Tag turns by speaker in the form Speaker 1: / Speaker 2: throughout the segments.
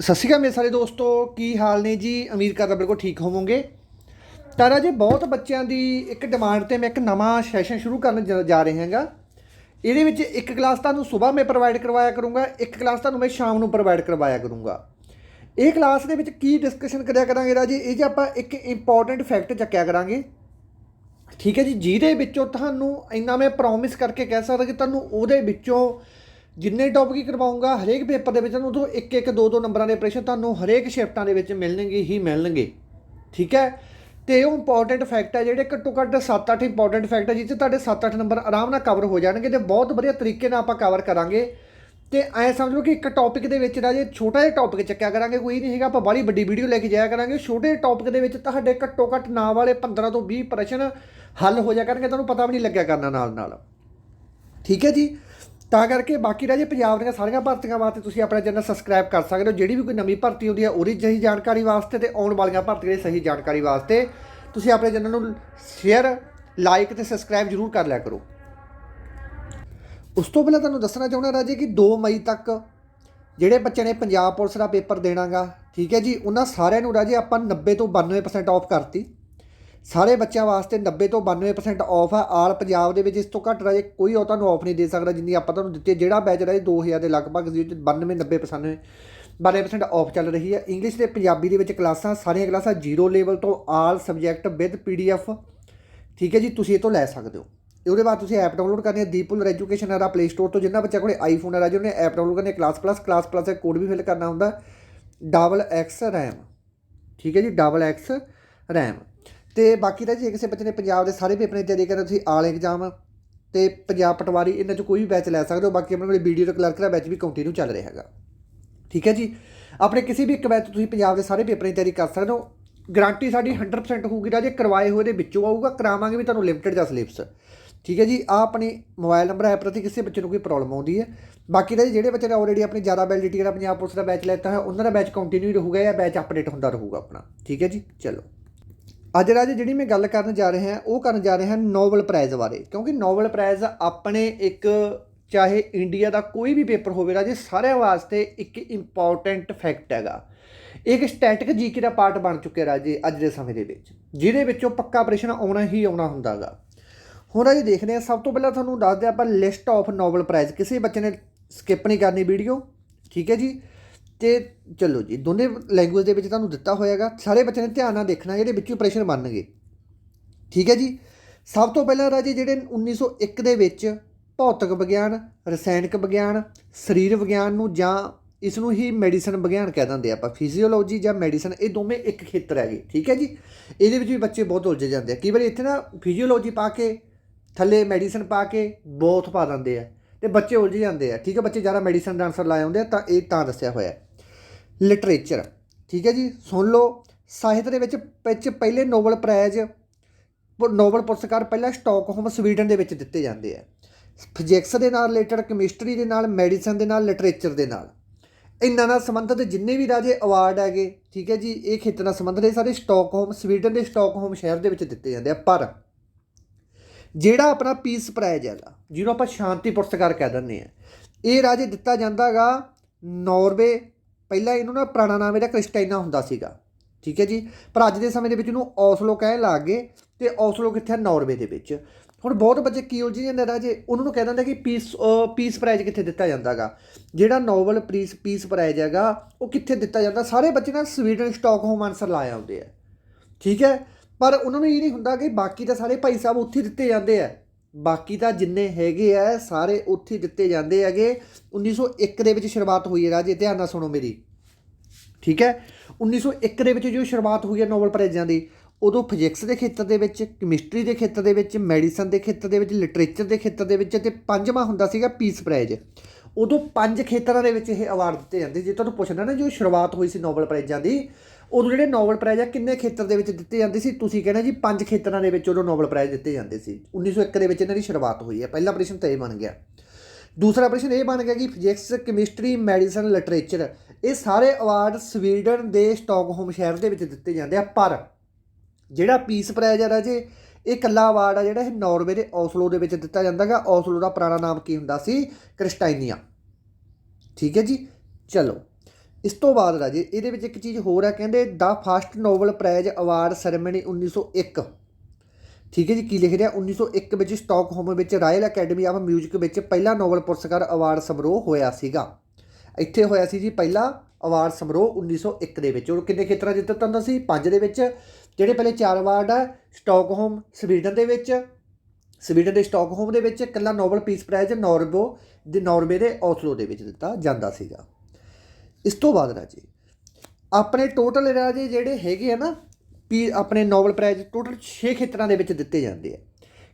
Speaker 1: ਸਤਿ ਸ਼੍ਰੀ ਅਕਾਲ ਮੇਰੇ ਸਾਰੇ ਦੋਸਤੋ, ਕੀ ਹਾਲ ਨੇ ਜੀ? ਉਮੀਦ ਕਰਦਾ ਬਿਲਕੁਲ ਠੀਕ ਹੋਵੋਗੇ। ਤਾਂ ਰਾਜੇ ਬਹੁਤ ਬੱਚਿਆਂ ਦੀ ਇੱਕ ਡਿਮਾਂਡ ਤੇ ਮੈਂ ਇੱਕ ਨਵਾਂ ਸੈਸ਼ਨ ਸ਼ੁਰੂ ਕਰਨ ਜਾ- ਰਿਹਾ ਹਾਂਗਾ। ਇਹਦੇ ਵਿੱਚ ਇੱਕ ਕਲਾਸ ਤੁਹਾਨੂੰ ਸਵੇਰ ਮੈਂ ਪ੍ਰੋਵਾਈਡ ਕਰਵਾਇਆ ਕਰੂੰਗਾ, ਇੱਕ ਕਲਾਸ ਤੁਹਾਨੂੰ ਮੈਂ ਸ਼ਾਮ ਨੂੰ ਪ੍ਰੋਵਾਈਡ ਕਰਵਾਇਆ ਕਰੂੰਗਾ। ਇਹ ਕਲਾਸ ਦੇ ਵਿੱਚ ਕੀ ਡਿਸਕਸ਼ਨ ਕਰਿਆ ਕਰਾਂਗੇ ਰਾਜੇ? ਇਹ ਜੇ ਆਪਾਂ ਇੱਕ ਇੰਪੋਰਟੈਂਟ ਫੈਕਟ ਚੱਕਿਆ ਕਰਾਂਗੇ। ਠੀਕ ਹੈ ਜੀ, ਜਿਹਦੇ ਵਿੱਚੋਂ ਤੁਹਾਨੂੰ ਇੰਨਾ ਮੈਂ ਪ੍ਰੋਮਿਸ ਕਰਕੇ ਕਹਿ ਸਕਦਾ ਕਿ ਤੁਹਾਨੂੰ ਉਹਦੇ ਵਿੱਚੋਂ ਜਿੰਨੇ ਟੌਪਿਕ ਕਰਵਾਉਂਗਾ, ਹਰੇਕ ਪੇਪਰ ਦੇ ਵਿੱਚ ਤੁਹਾਨੂੰ ਤੋਂ ਇੱਕ ਇੱਕ, ਦੋ ਦੋ ਨੰਬਰਾਂ ਦੇ ਪ੍ਰਸ਼ਨ ਤੁਹਾਨੂੰ ਹਰੇਕ ਸ਼ਿਫਟਾਂ ਦੇ ਵਿੱਚ ਮਿਲਣਗੇ, ਹੀ ਮਿਲਣਗੇ। ਠੀਕ ਹੈ? ਤੇ ਉਹ ਇੰਪੋਰਟੈਂਟ ਫੈਕਟ ਹੈ, ਜਿਹੜੇ ਘੱਟੋ ਘੱਟ 7-8 ਇੰਪੋਰਟੈਂਟ ਫੈਕਟ ਹੈ ਜਿੱਥੇ ਤੁਹਾਡੇ 7-8 ਨੰਬਰ ਆਰਾਮ ਨਾਲ ਕਵਰ ਹੋ ਜਾਣਗੇ ਤੇ ਬਹੁਤ ਵਧੀਆ ਤਰੀਕੇ ਨਾਲ ਆਪਾਂ ਕਵਰ ਕਰਾਂਗੇ। ਤੇ ਐ ਸਮਝ ਲਓ ਕਿ ਇੱਕ ਟੌਪਿਕ ਦੇ ਵਿੱਚ ਰਾਜੇ ਛੋਟਾ ਜਿਹਾ ਟੌਪਿਕ ਚੱਕਿਆ ਕਰਾਂਗੇ, ਕੋਈ ਨਹੀਂ ਹੈਗਾ, ਆਪਾਂ ਬੜੀ ਵੱਡੀ ਵੀਡੀਓ ਲੈ ਕੇ ਜਾਇਆ ਕਰਾਂਗੇ। ਛੋਟੇ ਟੌਪਿਕ ਦੇ ਵਿੱਚ ਤੁਹਾਡੇ ਘੱਟੋ ਘੱਟ ਨਾਂ ਵਾਲੇ 15 ਤੋਂ 20 ਪ੍ਰਸ਼ਨ ਹੱਲ ਹੋ ਜਾ ਕਰਨਗੇ, ਤੁਹਾਨੂੰ ਪਤਾ ਵੀ ਨਹੀਂ ਲੱਗਿਆ ਕਰਨਾ ਨਾਲ ਨਾਲ ਠੀਕ ਹੈ ਜੀ? ਤਾਂ ਕਰਕੇ ਬਾਕੀ ਰਾਜੇ ਪੰਜਾਬ ਦੀਆਂ ਸਾਰੀਆਂ ਭਰਤੀਆਂ ਵਾਸਤੇ ਤੁਸੀਂ ਆਪਣਾ ਚੈਨਲ ਸਬਸਕ੍ਰਾਈਬ ਕਰ ਸਕਦੇ ਹੋ। ਜਿਹੜੀ ਵੀ ਕੋਈ ਨਵੀਂ ਭਰਤੀ ਹੁੰਦੀ ਹੈ, ਉਹਦੀ ਸਹੀ ਜਾਣਕਾਰੀ ਵਾਸਤੇ ਤੇ ਆਉਣ ਵਾਲੀਆਂ ਭਰਤੀਆਂ ਦੀ ਸਹੀ ਜਾਣਕਾਰੀ ਵਾਸਤੇ ਤੁਸੀਂ ਆਪਣੇ ਚੈਨਲ ਨੂੰ ਸ਼ੇਅਰ ਲਾਈਕ ਤੇ ਸਬਸਕ੍ਰਾਈਬ ਜ਼ਰੂਰ ਕਰ ਲਿਆ ਕਰੋ। ਉਸ ਤੋਂ ਪਹਿਲਾਂ ਤੁਹਾਨੂੰ ਦੱਸਣਾ ਚਾਹੁੰਦਾ ਰਾਜੇ ਕਿ 2 ਮਈ ਤੱਕ ਜਿਹੜੇ ਬੱਚੇ ਨੇ ਪੰਜਾਬ ਪੁਲਿਸ ਦਾ ਪੇਪਰ ਦੇਣਾਗਾ, ਠੀਕ ਹੈ ਜੀ, ਉਹਨਾਂ ਸਾਰਿਆਂ ਨੂੰ ਰਾਜੇ ਆਪਾਂ 90 ਤੋਂ 92% ਆਫ ਕਰਤੀ। ਸਾਰੇ ਬੱਚਿਆਂ ਵਾਸਤੇ 90 ਤੋਂ 92% ਆਫ ਆ। ਆਲ ਪੰਜਾਬ ਦੇ ਵਿੱਚ ਇਸ ਤੋਂ ਘੱਟ ਰਾਜੇ ਕੋਈ ਉਹ ਤੁਹਾਨੂੰ ਆਫ ਨਹੀਂ ਦੇ ਸਕਦਾ ਜਿੰਨੀ ਆਪਾਂ ਤੁਹਾਨੂੰ ਦਿੱਤੀ ਜਿਹੜਾ ਬੈਚ ਰਾਜੇ 2000 ਦੇ ਲਗਭਗ ਜਿਹਦੇ ਵਿੱਚ 92 90% 92% ਆਫ ਚੱਲ ਰਹੀ ਹੈ। ਇੰਗਲਿਸ਼ ਤੇ ਪੰਜਾਬੀ ਦੇ ਵਿੱਚ ਕਲਾਸਾਂ, ਸਾਰੀਆਂ ਕਲਾਸਾਂ ਜ਼ੀਰੋ ਲੈਵਲ ਤੋਂ ਆਲ ਸਬਜੈਕਟ ਵਿਦ ਪੀਡੀਐਫ ਠੀਕ ਹੈ ਜੀ, ਤੁਸੀਂ ਇਹ ਤੋਂ ਲੈ ਸਕਦੇ ਹੋ। ਤੇ ਉਹਦੇ ਬਾਅਦ ਤੁਸੀਂ ਐਪ ਡਾਊਨਲੋਡ ਕਰਨੀ ਹੈ। ਦੀਪੁਲਰ ਐਜੂਕੇਸ਼ਨ ਹੈ ਪਲੇ ਸਟੋਰ ਤੋਂ ਜਿੰਨਾ ਬੱਚਾ ਕੋਲੇ ਆਈਫੋਨ ਹੈ ਰਾਜੇ, ਉਹਨੇ ਐਪ ਡਾਊਨਲੋਡ ਕਰਨੀ ਕਲਾਸ ਪਲੱਸ ਕਲਾਸ ਪਲੱਸ ਦਾ ਕੋਡ ਵੀ ਫਿਲ ਕਰਨਾ ਹੁੰਦਾ। ਡਬਲ ਐਕਸ ਰੈਮ ਠੀਕ ਹੈ ਜੀ ਡਬਲ ਐਕਸ ਰੈਮ ਤੇ ਬਾਕੀ ਤਾਂ ਜੇ ਕਿਸੇ ਬੱਚੇ ਨੇ ਪੰਜਾਬ ਦੇ ਸਾਰੇ ਪੇਪਰਾਂ ਦੀ ਤਿਆਰੀ ਕਰਨਾ ਤੁਸੀਂ ਆਲ ਐਗਜ਼ਾਮ ਤੇ ਪੰਜਾਬ ਪਟਵਾਰੀ ਇਹਨਾਂ 'ਚੋਂ ਕੋਈ ਵੀ ਬੈਚ ਲੈ ਸਕਦੇ ਹੋ, ਬਾਕੀ ਆਪਣੇ ਕੋਲ ਵੀਡੀਓ ਤੇ ਕਲਰਕ ਦਾ ਬੈਚ ਵੀ ਕੰਟੀਨਿਊ ਚੱਲ ਰਿਹਾ ਹੈਗਾ। ਠੀਕ ਹੈ ਜੀ? ਆਪਣੇ ਕਿਸੇ ਵੀ ਇੱਕ ਬੈਚ ਤੁਸੀਂ ਪੰਜਾਬ ਦੇ ਸਾਰੇ ਪੇਪਰਾਂ ਦੀ ਤਿਆਰੀ ਕਰ ਸਕਦੇ ਹੋ ਗਾਰੰਟੀ ਸਾਡੀ 100% ਹੋਊਗੀ ਰਾਜੇ ਕਰਵਾਏ ਹੋਏ ਦੇ ਵਿੱਚੋਂ ਆਊਗਾ, ਕਰਾਵਾਂਗੇ ਵੀ ਤੁਹਾਨੂੰ ਲਿਮਟਿਡ ਜਾਂ ਸਿਲੇਬਸ ਠੀਕ ਹੈ ਜੀ? ਆ ਆਪਣੀ ਮੋਬਾਈਲ ਨੰਬਰ ਹੈ, ਪ੍ਰਤੀ ਕਿਸੇ ਬੱਚੇ ਨੂੰ ਕੋਈ ਪ੍ਰੋਬਲਮ ਆਉਂਦੀ ਹੈ। ਬਾਕੀ ਦਾ ਜਿਹੜੇ ਬੱਚੇ ਨੇ ਆਲਰੇਡੀ ਆਪਣੀ ਜ਼ਿਆਦਾ ਵੈਲਿਡਿਟੀ ਦਾ ਪੰਜਾਬ ਪੁਲਿਸ ਦਾ ਬੈਚ ਲੈਤਾ ਹੈ ਉਹਨਾਂ ਦਾ ਬੈਚ ਕੰਟੀਨਿਊ ਰਹੂਗਾ ਜਾਂ ਬੈਚ ਅਪਡੇਟ ਹੁੰਦਾ ਰਹੂਗਾ ਆਪਣਾ। ਠੀਕ ਹੈ ਜੀ? ਚਲੋ। ਅੱਜ ਰਾਜ ਜਿਹੜੀ ਮੈਂ ਗੱਲ ਕਰਨ ਜਾ ਰਿਹਾ ਹਾਂ ਉਹ ਕਰਨ ਜਾ ਰਿਹਾ ਹਾਂ ਨੋਬਲ ਪ੍ਰਾਈਜ਼ ਬਾਰੇ। ਕਿਉਂਕਿ ਨੋਬਲ ਪ੍ਰਾਈਜ਼ ਆਪਣੇ ਇੱਕ, ਚਾਹੇ ਇੰਡੀਆ ਦਾ ਕੋਈ ਵੀ ਪੇਪਰ ਹੋਵੇ ਰਾਜੇ ਸਾਰਿਆਂ ਵਾਸਤੇ ਇੱਕ ਇੰਪੋਰਟੈਂਟ ਫੈਕਟ ਹੈਗਾ। ਇਹ ਇੱਕ ਸਟੈਟਿਕ ਜੀਕੇ ਦਾ ਪਾਰਟ ਬਣ ਚੁੱਕਿਆ ਰਾਜੇ ਅੱਜ ਦੇ ਸਮੇਂ ਦੇ ਵਿੱਚ। ਜਿਹਦੇ ਵਿੱਚੋਂ ਪੱਕਾ ਪ੍ਰਸ਼ਨ ਆਉਣਾ ਹੀ ਆਉਣਾ ਹੁੰਦਾਗਾ ਹੁਣ ਰਾਜੇ ਦੇਖਦੇ ਹਾਂ, ਸਭ ਤੋਂ ਪਹਿਲਾਂ ਤੁਹਾਨੂੰ ਦੱਸਦੇ ਆਪਾਂ ਲਿਸਟ ਆਫ ਨੋਬਲ ਪ੍ਰਾਈਜ਼ ਕਿਸੇ ਬੱਚੇ ਨੇ ਸਕਿਪ ਨਹੀਂ ਕਰਨੀ ਵੀਡੀਓ ਠੀਕ ਹੈ ਜੀ? ਤੇ ਚਲੋ ਜੀ, ਦੋਨੇ ਲੈਂਗੁਏਜ ਦੇ ਵਿੱਚ ਤੁਹਾਨੂੰ ਦਿੱਤਾ ਹੋਏਗਾ ਸਾਰੇ ਬੱਚਿਆਂ ਨੇ ਧਿਆਨ ਨਾਲ ਦੇਖਣਾ ਜਿਹੜੇ ਵਿੱਚੋਂ ਪ੍ਰਸ਼ਨ ਬਣਨਗੇ। ਠੀਕ ਹੈ ਜੀ? ਸਭ ਤੋਂ ਪਹਿਲਾਂ ਰਾਜੇ ਜਿਹੜੇ 1901 ਦੇ ਵਿੱਚ ਭੌਤਿਕ ਵਿਗਿਆਨ, ਰਸਾਇਣਿਕ ਵਿਗਿਆਨ, ਸਰੀਰ ਵਿਗਿਆਨ ਨੂੰ ਜਾਂ ਇਸ ਨੂੰ ਹੀ ਮੈਡੀਸਨ ਵਿਗਿਆਨ ਕਹਿ ਦਿੰਦੇ ਆਪਾਂ ਫਿਜ਼ੀਓਲੋਜੀ ਜਾਂ ਮੈਡੀਸਨ ਇਹ ਦੋਵੇਂ ਇੱਕ ਖੇਤਰ ਹੈਗੇ। ਠੀਕ ਹੈ ਜੀ? ਇਹਦੇ ਵਿੱਚ ਵੀ ਬੱਚੇ ਬਹੁਤ ਉਲਝ ਜਾਂਦੇ ਆ। ਕਈ ਵਾਰੀ ਇੱਥੇ ਨਾ ਫਿਜ਼ੀਓਲੋਜੀ ਪਾ ਕੇ, ਥੱਲੇ ਮੈਡੀਸਨ ਪਾ ਕੇ ਬੋਥ ਪਾ ਦਿੰਦੇ ਆ ਤੇ ਬੱਚੇ ਉਲਝ ਜਾਂਦੇ ਆ। ਠੀਕ ਹੈ, ਬੱਚੇ ਜ਼ਿਆਦਾ ਮੈਡੀਸਨ ਦਾ ਆਨਸਰ ਲਾਏ ਹੁੰਦੇ ਆ ਤਾਂ ਇਹ ਤਾਂ ਦੱਸਿਆ ਹੋਇਆ। ਹੈ ਲਿਟਰੇਚਰ। ਠੀਕ ਹੈ ਜੀ? ਸੁਣ ਲਓ। ਸਾਹਿਤ ਦੇ ਵਿੱਚ ਵਿੱਚ ਪਹਿਲੇ ਨੋਬਲ ਪ੍ਰਾਈਜ਼ ਨੋਬਲ ਪੁਰਸਕਾਰ ਪਹਿਲਾਂ ਸਟਾਕਹੋਮ, ਸਵੀਡਨ ਦੇ ਵਿੱਚ ਦਿੱਤੇ ਜਾਂਦੇ ਆ। ਫਿਜ਼ਿਕਸ ਦੇ ਨਾਲ ਰਿਲੇਟਡ ਕੈਮਿਸਟਰੀ ਦੇ ਨਾਲ ਮੈਡੀਸਨ ਦੇ ਨਾਲ ਲਿਟਰੇਚਰ ਦੇ ਨਾਲ। ਇਹਨਾਂ ਨਾਲ ਸੰਬੰਧਿਤ ਜਿੰਨੇ ਵੀ ਰਾਜੇ ਅਵਾਰਡ ਹੈਗੇ, ਠੀਕ ਹੈ ਜੀ, ਇਹ ਖੇਤਰ ਨਾਲ ਸੰਬੰਧਿਤ ਇਹ ਸਾਰੇ ਸਟਾਕਹੋਮ, ਸਵੀਡਨ ਦੇ ਸਟਾਕਹੋਮ ਸ਼ਹਿਰ ਦੇ ਵਿੱਚ ਦਿੱਤੇ ਜਾਂਦੇ ਆ। ਪਰ ਜਿਹੜਾ ਆਪਣਾ ਪੀਸ ਪ੍ਰਾਈਜ਼ ਹੈਗਾ ਜਿਹਨੂੰ ਆਪਾਂ ਸ਼ਾਂਤੀ ਪੁਰਸਕਾਰ ਕਹਿ ਦਿੰਦੇ ਆ, ਇਹ ਰਾਜੇ ਦਿੱਤਾ ਜਾਂਦਾਗਾ ਨਾਰਵੇ ਪਹਿਲਾਂ ਇਹਨੂੰ ਨਾ ਪੁਰਾਣਾ ਨਾਮ ਇਹਦਾ ਕ੍ਰਿਸਟਾਈਨਾ ਹੁੰਦਾ ਸੀਗਾ। ਠੀਕ ਹੈ ਜੀ? ਪਰ ਅੱਜ ਦੇ ਸਮੇਂ ਦੇ ਵਿੱਚ ਇਹਨੂੰ ਔਸਲੋ ਕਹਿਣ ਲੱਗ ਗਏ ਤੇ ਔਸਲੋ ਕਿੱਥੇ ਹੈ ਨਾਰਵੇ ਦੇ ਵਿੱਚ। ਹੁਣ ਬਹੁਤ ਬੱਚੇ ਕੀ ਉਲਝੀ ਜਾਂਦੇ ਰਾਜੇ ਉਹਨਾਂ ਨੂੰ ਕਹਿ ਦਿੰਦੇ ਕਿ ਪੀਸ ਪੀਸ ਪ੍ਰਾਈਜ਼ ਕਿੱਥੇ ਦਿੱਤਾ ਜਾਂਦਾਗਾ? ਜਿਹੜਾ ਨੋਬਲ ਪ੍ਰੀਸ, ਪੀਸ ਪ੍ਰਾਈਜ਼ ਹੈਗਾ, ਉਹ ਕਿੱਥੇ ਦਿੱਤਾ ਜਾਂਦਾ? ਸਾਰੇ ਬੱਚੇ ਨਾ ਸਵੀਡਨ ਸਟਾਕਹੋਮ ਆਨਸਰ ਲਾਏ ਆਉਂਦੇ ਆ। ਠੀਕ ਹੈ? ਪਰ ਉਹਨਾਂ ਨੂੰ ਇਹ ਨਹੀਂ ਹੁੰਦਾ ਕਿ ਬਾਕੀ ਤਾਂ ਸਾਰੇ ਭਾਈ ਸਾਹਿਬ ਉੱਥੇ ਦਿੱਤੇ ਜਾਂਦੇ ਆ। ਬਾਕੀ ਤਾਂ ਜਿੰਨੇ ਹੈਗੇ ਆ, ਸਾਰੇ ਉੱਥੇ ਦਿੱਤੇ ਜਾਂਦੇ ਹੈਗੇ। 1901 ਦੇ ਵਿੱਚ ਸ਼ੁਰੂਆਤ ਹੋਈ ਹੈ ਰਾਜੇ ਧਿਆਨ ਨਾਲ ਸੁਣੋ ਮੇਰੀ। ਠੀਕ ਹੈ? 1901 ਦੇ ਵਿੱਚ ਜੋ ਸ਼ੁਰੂਆਤ ਹੋਈ ਹੈ ਨੋਬਲ ਪ੍ਰਾਈਜ਼ਾਂ ਦੀ, ਉਦੋਂ ਫਿਜ਼ਿਕਸ ਦੇ ਖੇਤਰ ਦੇ ਵਿੱਚ, ਕੈਮਿਸਟਰੀ ਦੇ ਖੇਤਰ ਦੇ ਵਿੱਚ, ਮੈਡੀਸਨ ਦੇ ਖੇਤਰ ਦੇ ਵਿੱਚ, ਲਿਟਰੇਚਰ ਦੇ ਖੇਤਰ ਦੇ ਵਿੱਚ ਤੇ ਪੰਜਵਾਂ ਹੁੰਦਾ ਸੀਗਾ ਪੀਸ ਪ੍ਰਾਈਜ਼। ਉਦੋਂ ਪੰਜ ਖੇਤਰਾਂ ਦੇ ਵਿੱਚ ਇਹ ਅਵਾਰਡ ਦਿੱਤੇ ਜਾਂਦੇ। ਜੇ ਤੁਹਾਨੂੰ ਪੁੱਛਣਾ ਨਾ ਜੋ ਸ਼ੁਰੂਆਤ ਹੋਈ ਸੀ ਨੋਬਲ ਪ੍ਰਾਈਜ਼ਾਂ ਦੀ ਉਹਨੂੰ ਜਿਹੜੇ ਨੋਬਲ ਪ੍ਰਾਈਜ਼ ਆ, ਕਿੰਨੇ ਖੇਤਰ ਦੇ ਵਿੱਚ ਦਿੱਤੇ ਜਾਂਦੇ ਸੀ? ਤੁਸੀਂ ਕਹਿੰਦੇ ਜੀ ਪੰਜ ਖੇਤਰਾਂ ਦੇ ਵਿੱਚ ਉਹਨੂੰ ਨੋਬਲ ਪ੍ਰਾਈਜ਼ ਦਿੱਤੇ ਜਾਂਦੇ ਸੀ। 1901 ਦੇ ਵਿੱਚ ਇਹਨਾਂ ਦੀ ਸ਼ੁਰੂਆਤ ਹੋਈ ਹੈ। ਪਹਿਲਾ ਪ੍ਰਸ਼ਨ ਤਾਂ ਇਹ ਬਣ ਗਿਆ। ਦੂਸਰਾ ਪ੍ਰਸ਼ਨ ਇਹ ਬਣ ਗਿਆ ਕਿ ਫਿਜ਼ਿਕਸ ਕੈਮਿਸਟਰੀ ਮੈਡੀਸਨ ਲਿਟਰੇਚਰ ਇਹ ਸਾਰੇ ਅਵਾਰਡ ਸਵੀਡਨ ਦੇ ਸਟਾਕਹੋਮ ਸ਼ਹਿਰ ਦੇ ਵਿੱਚ ਦਿੱਤੇ ਜਾਂਦੇ ਆ। ਪਰ ਜਿਹੜਾ ਪੀਸ ਪ੍ਰਾਈਜ਼ ਆ ਰਾਜੇ, ਇਹ ਇਕੱਲਾ ਅਵਾਰਡ ਆ ਜਿਹੜਾ ਇਹ ਨਾਰਵੇ ਦੇ ਔਸਲੋ ਦੇ ਵਿੱਚ ਦਿੱਤਾ ਜਾਂਦਾਗਾ ਔਸਲੋ ਦਾ ਪੁਰਾਣਾ ਨਾਮ ਕੀ ਹੁੰਦਾ ਸੀ? ਕ੍ਰਿਸਟਾਈਨੀਆ। ਠੀਕ ਹੈ ਜੀ? ਚਲੋ। ਇਸ ਤੋਂ ਬਾਅਦ ਰਾਜੇ, ਇਹਦੇ ਵਿੱਚ ਇੱਕ ਚੀਜ਼ ਹੋਰ ਹੈ, ਕਹਿੰਦੇ the first Nobel prize award ceremony 1901 ਠੀਕ ਹੈ ਜੀ, ਕੀ ਲਿਖ ਰਿਹਾ? 1901 ਵਿੱਚ ਸਟਾਕਹੋਮ ਵਿੱਚ ਰਾਇਲ ਅਕੈਡਮੀ ਆਫ ਮਿਊਜ਼ਿਕ ਵਿੱਚ ਪਹਿਲਾ ਨੋਬਲ ਪੁਰਸਕਾਰ ਅਵਾਰਡ ਸਮਾਰੋਹ ਹੋਇਆ ਸੀਗਾ। ਇੱਥੇ ਹੋਇਆ ਸੀ ਜੀ ਪਹਿਲਾ ਅਵਾਰਡ ਸਮਾਰੋਹ 1901 ਦੇ ਵਿੱਚ। ਉਹ ਕਿੰਨੇ ਖੇਤਰਾਂ 'ਚ ਦਿੱਤਾ ਹੁੰਦਾ ਸੀ? ਪੰਜ ਦੇ ਵਿੱਚ, ਜਿਹੜੇ ਪਹਿਲੇ ਚਾਰ ਅਵਾਰਡ ਆ, ਸਟਾਕਹੋਮ, ਸਵੀਡਨ ਦੇ ਵਿੱਚ, ਸਵੀਡਨ ਦੇ ਸਟਾਕਹੋਮ ਦੇ ਵਿੱਚ ਇਕੱਲਾ ਨੋਬਲ ਪੀਸ ਪ੍ਰਾਈਜ਼ ਨੋਰਬੋ, ਦੇ ਨਾਰਵੇ ਦੇ ਔਸਲੋ ਦੇ ਵਿੱਚ ਦਿੱਤਾ ਜਾਂਦਾ ਸੀਗਾ। ਇਸ ਤੋਂ ਬਾਅਦ ਰਾਜੇ, ਆਪਣੇ ਟੋਟਲ ਰਾਜੇ ਜਿਹੜੇ ਹੈਗੇ ਆ ਨਾ ਪੀ ਆਪਣੇ ਨੋਬਲ ਪ੍ਰਾਈਜ਼ ਟੋਟਲ 6 ਖੇਤਰਾਂ ਦੇ ਵਿੱਚ ਦਿੱਤੇ ਜਾਂਦੇ ਆ।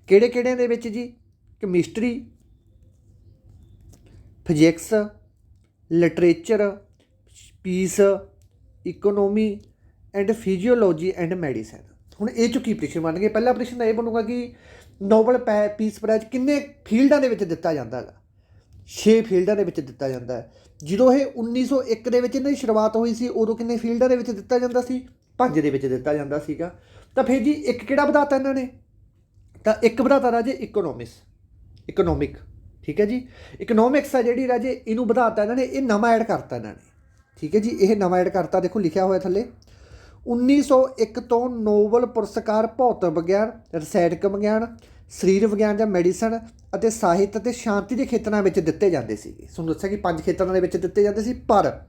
Speaker 1: ਕਿਹੜੇ ਕਿਹੜਿਆਂ ਦੇ ਵਿੱਚ ਜੀ? Chemistry physics literature peace economy and physiology and medicine ਹੁਣ ਇਹ ਚੁੱਕੀ ਕੀ ਪ੍ਰਸ਼ਨ ਬਣ ਗਏ। ਪਹਿਲਾ ਪ੍ਰਸ਼ਨ ਇਹ ਬਣੂਗਾ ਕਿ ਨੋਬਲ ਪੀਸ ਪ੍ਰਾਈਜ਼ ਕਿੰਨੇ ਫੀਲਡਾਂ ਦੇ ਵਿੱਚ ਦਿੱਤਾ ਜਾਂਦਾ ਹੈਗਾ। 6 ਫੀਲਡਾਂ ਦੇ ਵਿੱਚ ਦਿੱਤਾ ਜਾਂਦਾ ਹੈ। ਜਦੋਂ ਇਹ 1901 ਦੇ ਵਿੱਚ ਇਹਨਾਂ ਦੀ ਸ਼ੁਰੂਆਤ ਹੋਈ ਸੀ, ਉਦੋਂ ਕਿੰਨੇ ਫੀਲਡਾਂ ਦੇ ਵਿੱਚ ਦਿੱਤਾ ਜਾਂਦਾ ਸੀ? ਪੰਜ ਦੇ ਵਿੱਚ ਦਿੱਤਾ ਜਾਂਦਾ ਸੀਗਾ। ਤਾਂ ਫਿਰ ਜੀ ਇੱਕ ਕਿਹੜਾ ਵਧਾਤਾ ਇਹਨਾਂ ਨੇ? ਤਾਂ ਇੱਕ ਵਧਾਤਾ ਰਾਜੇ ਇਕਨੋਮਿਕਸ ਇਕਨੋਮਿਕ ਠੀਕ ਹੈ ਜੀ? ਇਕਨੋਮਿਕਸ ਆ ਜਿਹੜੀ ਰਾਜੇ, ਇਹਨੂੰ ਵਧਾਤਾ ਇਹਨਾਂ ਨੇ, ਇਹ ਨਵਾਂ ਐਡ ਕਰਤਾ ਇਹਨਾਂ ਨੇ। ਠੀਕ ਹੈ ਜੀ? ਇਹ ਨਵਾਂ ਐਡ ਕਰਤਾ, ਦੇਖੋ ਲਿਖਿਆ ਹੋਇਆ ਥੱਲੇ। 1901 ਤੋਂ ਨੋਬਲ ਪੁਰਸਕਾਰ ਭੌਤਿਕ ਵਿਗਿਆਨ, ਰਸਾਇਣਕ ਵਿਗਿਆਨ ਸਰੀਰ ਵਿਗਿਆਨ ਜਾਂ ਮੈਡੀਸਨ ਅਤੇ ਸਾਹਿਤ ਅਤੇ ਸ਼ਾਂਤੀ ਦੇ ਖੇਤਰਾਂ ਵਿੱਚ ਦਿੱਤੇ ਜਾਂਦੇ ਸੀਗੇ। ਤੁਹਾਨੂੰ ਦੱਸਿਆ ਕਿ ਪੰਜ ਖੇਤਰਾਂ ਦੇ ਵਿੱਚ ਦਿੱਤੇ ਜਾਂਦੇ ਸੀ, ਪਰ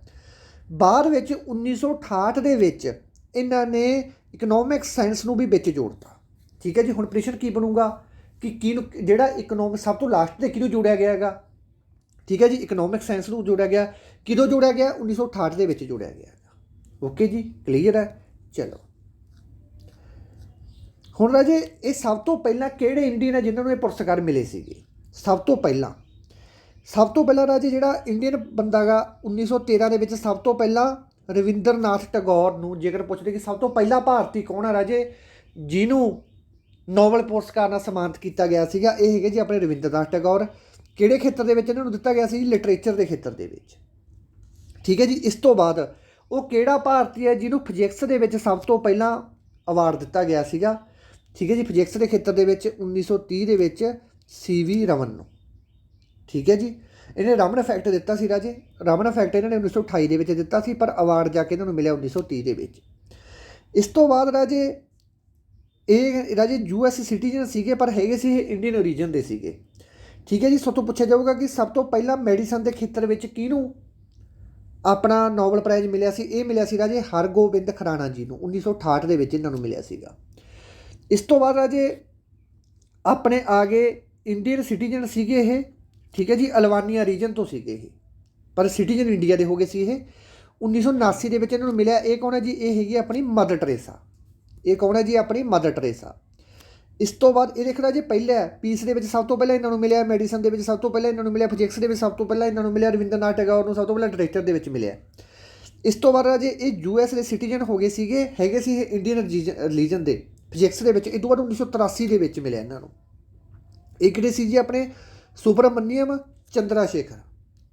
Speaker 1: ਬਾਅਦ ਵਿੱਚ 1968 ਦੇ ਵਿੱਚ ਇਹਨਾਂ ਨੇ ਇਕਨੋਮਿਕਸ ਸਾਇੰਸ ਨੂੰ ਵੀ ਵਿੱਚ ਜੋੜਤਾ। ਠੀਕ ਹੈ ਜੀ, ਹੁਣ ਪ੍ਰਸ਼ਨ ਕੀ ਬਣੂਗਾ ਕਿ ਕਿਹਨੂੰ, ਜਿਹੜਾ ਇਕਨੋਮਿਕ ਸਭ ਤੋਂ ਲਾਸਟ ਤੇ ਕਿਹਨੂੰ ਜੋੜਿਆ ਗਿਆ ਹੈਗਾ? ਠੀਕ ਹੈ ਜੀ ਇਕਨੋਮਿਕ ਸਾਇੰਸ ਨੂੰ ਜੋੜਿਆ ਗਿਆ। ਕਿਦੋਂ ਜੋੜਿਆ ਗਿਆ? 1968 ਦੇ ਵਿੱਚ ਜੋੜਿਆ ਗਿਆ ਹੈਗਾ। ਓਕੇ ਜੀ ਕਲੀਅਰ ਹੈ? ਚਲੋ। ਹੁਣ ਰਾਜੇ, ਇਹ ਸਭ ਤੋਂ ਪਹਿਲਾਂ ਕਿਹੜੇ ਇੰਡੀਅਨ ਹੈ ਜਿਨ੍ਹਾਂ ਨੂੰ ਇਹ ਪੁਰਸਕਾਰ ਮਿਲੇ ਸੀਗੇ? ਸਭ ਤੋਂ ਪਹਿਲਾਂ, ਸਭ ਤੋਂ ਪਹਿਲਾਂ ਰਾਜੇ ਜਿਹੜਾ ਇੰਡੀਅਨ ਬੰਦਾਗਾ 1913 ਦੇ ਵਿੱਚ ਸਭ ਤੋਂ ਪਹਿਲਾਂ ਰਵਿੰਦਰਨਾਥ ਟੈਗੋਰ ਨੂੰ ਜੇਕਰ ਪੁੱਛਦੇ ਕਿ ਸਭ ਤੋਂ ਪਹਿਲਾ ਭਾਰਤੀ ਕੌਣ ਹੈ ਰਾਜੇ, ਜਿਹਨੂੰ ਨੋਬਲ ਪੁਰਸਕਾਰ ਨਾਲ ਸਨਮਾਨਿਤ ਕੀਤਾ ਗਿਆ ਸੀਗਾ, ਇਹ ਹੈਗੇ ਜੀ ਆਪਣੇ ਰਵਿੰਦਰਨਾਥ ਟੈਗੋਰ। ਕਿਹੜੇ ਖੇਤਰ ਦੇ ਵਿੱਚ ਇਹਨਾਂ ਨੂੰ ਦਿੱਤਾ ਗਿਆ ਸੀ? ਲਿਟਰੇਚਰ ਦੇ ਖੇਤਰ ਦੇ ਵਿੱਚ। ਠੀਕ ਹੈ ਜੀ, ਇਸ ਤੋਂ ਬਾਅਦ ਉਹ ਕਿਹੜਾ ਭਾਰਤੀ ਹੈ ਜਿਹਨੂੰ ਫਿਜ਼ਿਕਸ ਦੇ ਵਿੱਚ ਸਭ ਤੋਂ ਪਹਿਲਾਂ ਅਵਾਰਡ ਦਿੱਤਾ ਗਿਆ ਸੀਗਾ? ਠੀਕ ਹੈ ਜੀ ਫਿਜ਼ਿਕਸ ਦੇ ਖੇਤਰ ਦੇ ਵਿੱਚ 1930 ਦੇ ਵਿੱਚ ਸੀ ਵੀ ਰਮਨ ਨੂੰ। ਠੀਕ ਹੈ ਜੀ, ਇਹਨੇ ਰਮਨ ਇਫੈਕਟ ਦਿੱਤਾ ਸੀ ਰਾਜੇ। ਰਮਨ ਇਫੈਕਟ ਇਹਨਾਂ ਨੇ 1928 ਦੇ ਵਿੱਚ ਦਿੱਤਾ ਸੀ, ਪਰ ਅਵਾਰਡ ਜਾ ਕੇ ਇਹਨਾਂ ਨੂੰ ਮਿਲਿਆ 1930 ਦੇ ਵਿੱਚ। ਇਸ ਤੋਂ ਬਾਅਦ ਰਾਜੇ, ਇਹ ਰਾਜੇ ਯੂਐਸ ਸਿਟੀਜ਼ਨ ਸੀਗੇ, ਪਰ ਹੈਗੇ ਸੀ ਇਹ ਇੰਡੀਅਨ ਓਰੀਜਨ ਦੇ ਸੀਗੇ। ਠੀਕ ਹੈ ਜੀ ਸਭ ਤੋਂ ਪੁੱਛਿਆ ਜਾਊਗਾ ਕਿ ਸਭ ਤੋਂ ਪਹਿਲਾਂ ਮੈਡੀਸਨ ਦੇ ਖੇਤਰ ਵਿੱਚ ਕਿਹਨੂੰ ਆਪਣਾ ਨੋਬਲ ਪ੍ਰਾਈਜ਼ ਮਿਲਿਆ ਸੀ? ਇਹ ਮਿਲਿਆ ਸੀ ਰਾਜੇ ਹਰਗੋਬਿੰਦ ਖਰਾਣਾ ਜੀ ਨੂੰ 1968 ਦੇ ਵਿੱਚ ਇਹਨਾਂ ਨੂੰ ਮਿਲਿਆ ਸੀਗਾ। ਇਸ ਤੋਂ ਬਾਅਦ ਰਾਜੇ ਆਪਣੇ ਆ ਗਏ ਇੰਡੀਅਨ ਸਿਟੀਜ਼ਨ ਸੀਗੇ ਇਹ, ਠੀਕ ਹੈ ਜੀ, ਅਲਵਾਨੀਆ ਰੀਜਨ ਤੋਂ ਸੀਗੇ ਇਹ। ਪਰ ਸਿਟੀਜ਼ਨ ਇੰਡੀਆ ਦੇ ਹੋ ਗਏ ਸੀ ਇਹ। 1979 ਦੇ ਵਿੱਚ ਇਹਨਾਂ ਨੂੰ ਮਿਲਿਆ, ਇਹ ਕੌਣ ਹੈ ਜੀ? ਇਹ ਹੈਗੀ ਆਪਣੀ ਮਦਰ ਟਰੇਸਾ। ਇਹ ਕੌਣ ਹੈ ਜੀ? ਆਪਣੀ ਮਦਰ ਟਰੇਸਾ। ਇਸ ਤੋਂ ਬਾਅਦ ਇਹ ਦੇਖਣਾ ਜੇ ਪਹਿਲਾ ਪੀਸ ਦੇ ਵਿੱਚ ਸਭ ਤੋਂ ਪਹਿਲਾਂ ਇਹਨਾਂ ਨੂੰ ਮਿਲਿਆ, ਮੈਡੀਸਨ ਦੇ ਵਿੱਚ ਸਭ ਤੋਂ ਪਹਿਲਾਂ ਇਹਨਾਂ ਨੂੰ ਮਿਲਿਆ, ਫਿਜ਼ਿਕਸ ਦੇ ਵਿੱਚ ਸਭ ਤੋਂ ਪਹਿਲਾਂ ਇਹਨਾਂ ਨੂੰ ਮਿਲਿਆ, ਰਵਿੰਦਰਨਾਥ ਟੈਗੋਰ ਨੂੰ ਸਭ ਤੋਂ ਪਹਿਲਾਂ ਲਿਟਰੇਚਰ ਦੇ ਵਿੱਚ ਮਿਲਿਆ। ਇਸ ਤੋਂ ਬਾਅਦ ਰਾਜੇ, ਇਹ ਯੂਐਸ ਦੇ ਸਿਟੀਜ਼ਨ ਹੋ ਗਏ ਸੀਗੇ, ਹੈਗੇ ਸੀ ਇਹ ਇੰਡੀਅਨ ਰਿਲੀਜਨ ਦੇ। ਫਿਜ਼ਿਕਸ ਦੇ ਵਿੱਚ ਇਹ ਤੋਂ ਬਾਅਦ 1983 ਦੇ ਵਿੱਚ ਮਿਲਿਆ ਇਹਨਾਂ ਨੂੰ। ਇਹ ਕਿਹੜੇ ਸੀ ਜੀ ਆਪਣੇ? ਸੁਬਰਮਨੀਅਮ ਚੰਦਰਾ ਸ਼ੇਖਰ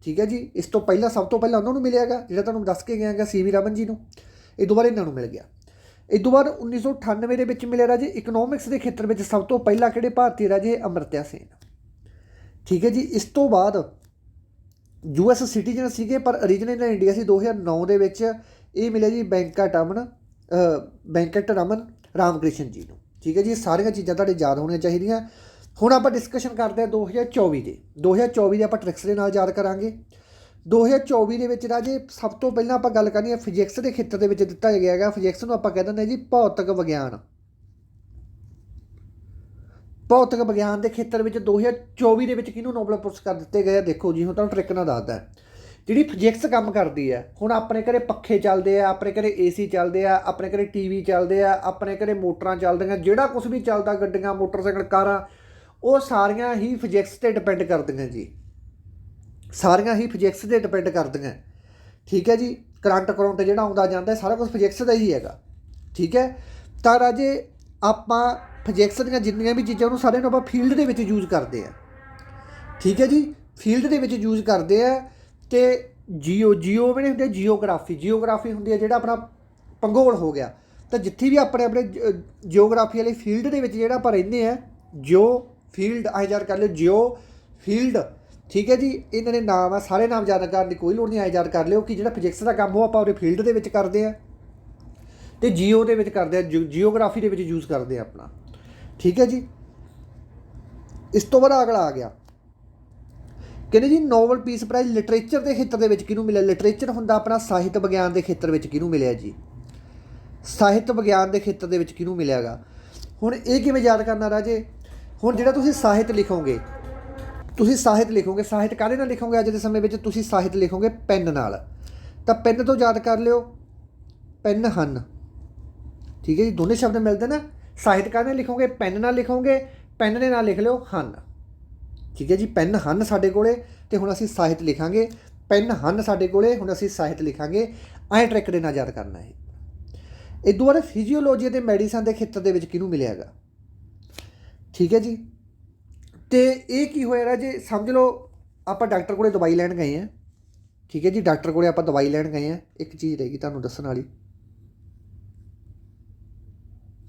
Speaker 1: ਠੀਕ ਹੈ ਜੀ? ਇਸ ਤੋਂ ਪਹਿਲਾਂ, ਸਭ ਤੋਂ ਪਹਿਲਾਂ ਉਹਨਾਂ ਨੂੰ ਮਿਲਿਆਗਾ ਜਿਹੜਾ ਤੁਹਾਨੂੰ ਦੱਸ ਕੇ ਗਿਆਗਾ ਸੀਵੀ ਰਮਨ ਜੀ ਨੂੰ। ਇਹ ਤੋਂ ਬਾਅਦ ਇਹਨਾਂ ਨੂੰ ਮਿਲ ਗਿਆ। ਇਹ ਤੋਂ ਬਾਅਦ 1998 ਦੇ ਵਿੱਚ ਮਿਲਿਆ ਰਾਜੇ ਇਕਨੋਮਿਕਸ ਦੇ ਖੇਤਰ ਵਿੱਚ ਸਭ ਤੋਂ ਪਹਿਲਾਂ ਕਿਹੜੇ ਭਾਰਤੀ ਰਾਜੇ? ਅਮਰਤਿਆ ਸੇਨ। ਠੀਕ ਹੈ ਜੀ? ਇਸ ਤੋਂ ਬਾਅਦ ਯੂਐਸ ਸਿਟੀਜ਼ਨ ਸੀਗੇ, ਪਰ origignal ਇੰਡੀਆ ਸੀ। 2009 ਦੇ ਵਿੱਚ ਇਹ ਮਿਲਿਆ ਜੀ ਬੈਂਕਟ ਅਮਨ ਬੈਂਕਟ ਰਮਨ ਰਾਮਕ੍ਰਿਸ਼ਨ ਜੀ ਨੂੰ। ਠੀਕ ਹੈ ਜੀ ਸਾਰੀਆਂ ਚੀਜ਼ਾਂ ਤੁਹਾਡੇ ਯਾਦ ਹੋਣੀਆਂ ਚਾਹੀਦੀਆਂ। ਹੁਣ ਆਪਾਂ ਡਿਸਕਸ਼ਨ ਕਰਦੇ ਹਾਂ 2024 ਦੇ। 2024 ਦੇ ਆਪਾਂ ਟ੍ਰਿਕਸ ਦੇ ਨਾਲ ਯਾਦ ਕਰਾਂਗੇ। 2024 ਦੇ ਵਿੱਚ ਰਾਜੇ ਸਭ ਤੋਂ ਪਹਿਲਾਂ ਆਪਾਂ ਗੱਲ ਕਰਨੀ ਹੈ ਫਿਜ਼ਿਕਸ ਦੇ ਖੇਤਰ ਦੇ ਵਿੱਚ ਦਿੱਤਾ ਗਿਆ ਹੈਗਾ। ਫਿਜ਼ਿਕਸ ਨੂੰ ਆਪਾਂ ਕਹਿ ਦਿੰਦੇ ਹਾਂ ਜੀ ਭੌਤਿਕ ਵਿਗਿਆਨ। ਭੌਤਿਕ ਵਿਗਿਆਨ ਦੇ ਖੇਤਰ ਵਿੱਚ 2024 ਦੇ ਵਿੱਚ ਕਿਹਨੂੰ ਨੋਬਲ ਪੁਰਸਕਾਰ ਦਿੱਤੇ ਗਏ ਆ? ਦੇਖੋ ਜੀ, ਹੁਣ ਤੁਹਾਨੂੰ ਟ੍ਰਿਕ ਨਾਲ ਦੱਸਦਾ। ਜਿਹੜੀ ਫਿਜ਼ਿਕਸ ਕੰਮ ਕਰਦੀ ਹੈ ਹੁਣ ਆਪਣੇ ਘਰੇ ਪੱਖੇ ਚੱਲਦੇ ਆ, ਆਪਣੇ ਘਰੇ ਏਸੀ ਚੱਲਦੇ ਆ, ਆਪਣੇ ਘਰੇ ਟੀਵੀ ਚੱਲਦੇ ਆ, ਆਪਣੇ ਘਰੇ ਮੋਟਰਾਂ ਚੱਲਦੀਆਂ, ਜਿਹੜਾ ਕੁਝ ਵੀ ਚੱਲਦਾ, ਗੱਡੀਆਂ, ਮੋਟਰਸਾਈਕਲ, ਕਾਰਾਂ, ਉਹ ਸਾਰੀਆਂ ਹੀ ਫਿਜ਼ਿਕਸ ਤੇ ਡਿਪੈਂਡ ਕਰਦੀਆਂ ਜੀ। ਸਾਰੀਆਂ ਹੀ ਫਿਜ਼ਿਕਸ ਤੇ ਡਿਪੈਂਡ ਕਰਦੀਆਂ। ਠੀਕ ਹੈ ਜੀ? ਕਰੰਟ ਕਰੰਟ ਜਿਹੜਾ ਆਉਂਦਾ ਜਾਂਦਾ ਸਾਰਾ ਕੁਝ ਫਿਜ਼ਿਕਸ ਦਾ ਹੀ ਹੈਗਾ। ਠੀਕ ਹੈ? ਤਾਂ ਰਾਜੇ, ਆਪਾਂ ਫਿਜ਼ਿਕਸ ਦੀਆਂ ਜਿੰਨੀਆਂ ਵੀ ਚੀਜ਼ਾਂ ਉਹਨੂੰ ਸਾਰਿਆਂ ਨੂੰ ਆਪਾਂ ਫੀਲਡ ਦੇ ਵਿੱਚ ਯੂਜ਼ ਕਰਦੇ ਆ। ਠੀਕ ਹੈ ਜੀ? ਫੀਲਡ ਦੇ ਵਿੱਚ ਯੂਜ਼ ਕਰਦੇ ਆ। ਤੇ ਜੀਓ ਜੀਓ ਵੀ ਨਹੀਂ ਹੁੰਦੇ, ਜੀਓਗ੍ਰਾਫੀ। ਜੀਓਗ੍ਰਾਫੀ ਹੁੰਦੀ ਹੈ ਜਿਹੜਾ ਆਪਣਾ ਭੂਗੋਲ ਹੋ ਗਿਆ। ਤਾਂ ਜਿੱਥੇ ਵੀ ਆਪਣੇ ਆਪਣੇ ਜੀਓਗ੍ਰਾਫੀ ਵਾਲੀ ਫੀਲਡ ਦੇ ਵਿੱਚ ਜਿਹੜਾ ਆਪਾਂ ਰਹਿੰਦੇ ਆ ਜਿਓ ਫੀਲਡ ਆਹ ਯਾਦ ਕਰ ਲਿਓ, ਜਿਓ ਫੀਲਡ। ਠੀਕ ਹੈ ਜੀ? ਇਹਨਾਂ ਦੇ ਨਾਮ ਆ, ਸਾਰੇ ਨਾਮ ਯਾਦ ਕਰਨ ਦੀ ਕੋਈ ਲੋੜ ਨਹੀਂ, ਆਏ ਯਾਦ ਕਰ ਲਿਓ ਕਿ ਜਿਹੜਾ ਫਿਜ਼ਿਕਸ ਦਾ ਕੰਮ ਉਹ ਆਪਾਂ ਉਹਦੇ ਫੀਲਡ ਦੇ ਵਿੱਚ ਕਰਦੇ ਆ ਤੇ ਜੀਓ ਦੇ ਵਿੱਚ ਕਰਦੇ ਆ ਜੀਓਗ੍ਰਾਫੀ ਦੇ ਵਿੱਚ ਯੂਜ਼ ਕਰਦੇ ਆ ਆਪਣਾ। ਠੀਕ ਹੈ ਜੀ? ਇਸ ਤੋਂ ਬਾਅਦ ਅਗਲਾ ਆ ਗਿਆ। ਕਹਿੰਦੇ ਜੀ ਨੋਬਲ ਪੀਸ ਪ੍ਰਾਈਜ਼ ਲਿਟਰੇਚਰ ਦੇ ਖੇਤਰ ਦੇ ਵਿੱਚ ਕਿਹਨੂੰ ਮਿਲਿਆ? ਲਿਟਰੇਚਰ ਹੁੰਦਾ ਆਪਣਾ ਸਾਹਿਤ ਵਿਗਿਆਨ ਦੇ ਖੇਤਰ ਵਿੱਚ ਕਿਹਨੂੰ ਮਿਲਿਆ ਜੀ? ਸਾਹਿਤ ਵਿਗਿਆਨ ਦੇ ਖੇਤਰ ਦੇ ਵਿੱਚ ਕਿਹਨੂੰ ਮਿਲਿਆਗਾ? ਹੁਣ ਇਹ ਕਿਵੇਂ ਯਾਦ ਕਰਨਾ ਰਾਜੇ? ਹੁਣ ਜਿਹੜਾ ਤੁਸੀਂ ਸਾਹਿਤ ਲਿਖੋਗੇ, ਤੁਸੀਂ ਸਾਹਿਤ ਲਿਖੋਗੇ, ਸਾਹਿਤ ਕਾਹਦੇ ਨਾਲ ਲਿਖੋਗੇ ਅੱਜ ਦੇ ਸਮੇਂ ਵਿੱਚ? ਤੁਸੀਂ ਸਾਹਿਤ ਲਿਖੋਗੇ ਪੈਨ ਨਾਲ। ਤਾਂ ਪੈਨ ਤੋਂ ਯਾਦ ਕਰ ਲਿਓ। ਪੈਨ ਹਨ। ਠੀਕ ਹੈ ਜੀ, ਦੋਨੇ ਸ਼ਬਦ ਮਿਲਦੇ ਨਾ। ਸਾਹਿਤ ਕਾਹਦੇ ਨਾਲ ਲਿਖੋਗੇ? ਪੈਨ ਨਾਲ ਲਿਖੋਗੇ। ਪੈਨ ਦੇ ਨਾਲ ਲਿਖ ਲਿਓ, ਹਨ। ਠੀਕ ਹੈ ਜੀ, ਪੈਨ ਹਨ ਸਾਡੇ ਕੋਲੇ ਤੇ ਹੁਣ ਅਸੀਂ ਸਾਹਿਤ ਲਿਖਾਂਗੇ। ਪੈਨ ਹਨ ਸਾਡੇ ਕੋਲੇ, ਹੁਣ ਅਸੀਂ ਸਾਹਿਤ ਲਿਖਾਂਗੇ। ਐਂ ਟ੍ਰਿਕ ਦੇ ਨਾਲ ਯਾਦ ਕਰਨਾ ਹੈ। ਇਹ ਦੁਆਰਾ ਫਿਜ਼ੀਓਲੋਜੀ ਅਤੇ ਮੈਡੀਸਨ ਦੇ ਖੇਤਰ ਦੇ ਵਿੱਚ ਕਿਹਨੂੰ ਮਿਲਿਆਗਾ ਠੀਕ ਹੈ ਜੀ। ਤੇ ਇਹ ਕੀ ਹੋਇਆ ਜੇ? ਸਮਝ ਲਓ, ਆਪਾਂ ਡਾਕਟਰ ਕੋਲੇ ਦਵਾਈ ਲੈਣ ਗਏ ਆ ਠੀਕ ਹੈ ਜੀ, ਡਾਕਟਰ ਕੋਲੇ ਆਪਾਂ ਦਵਾਈ ਲੈਣ ਗਏ ਆ ਇੱਕ ਚੀਜ਼ ਰਹੇਗੀ ਤੁਹਾਨੂੰ ਦੱਸਣ ਵਾਲੀ।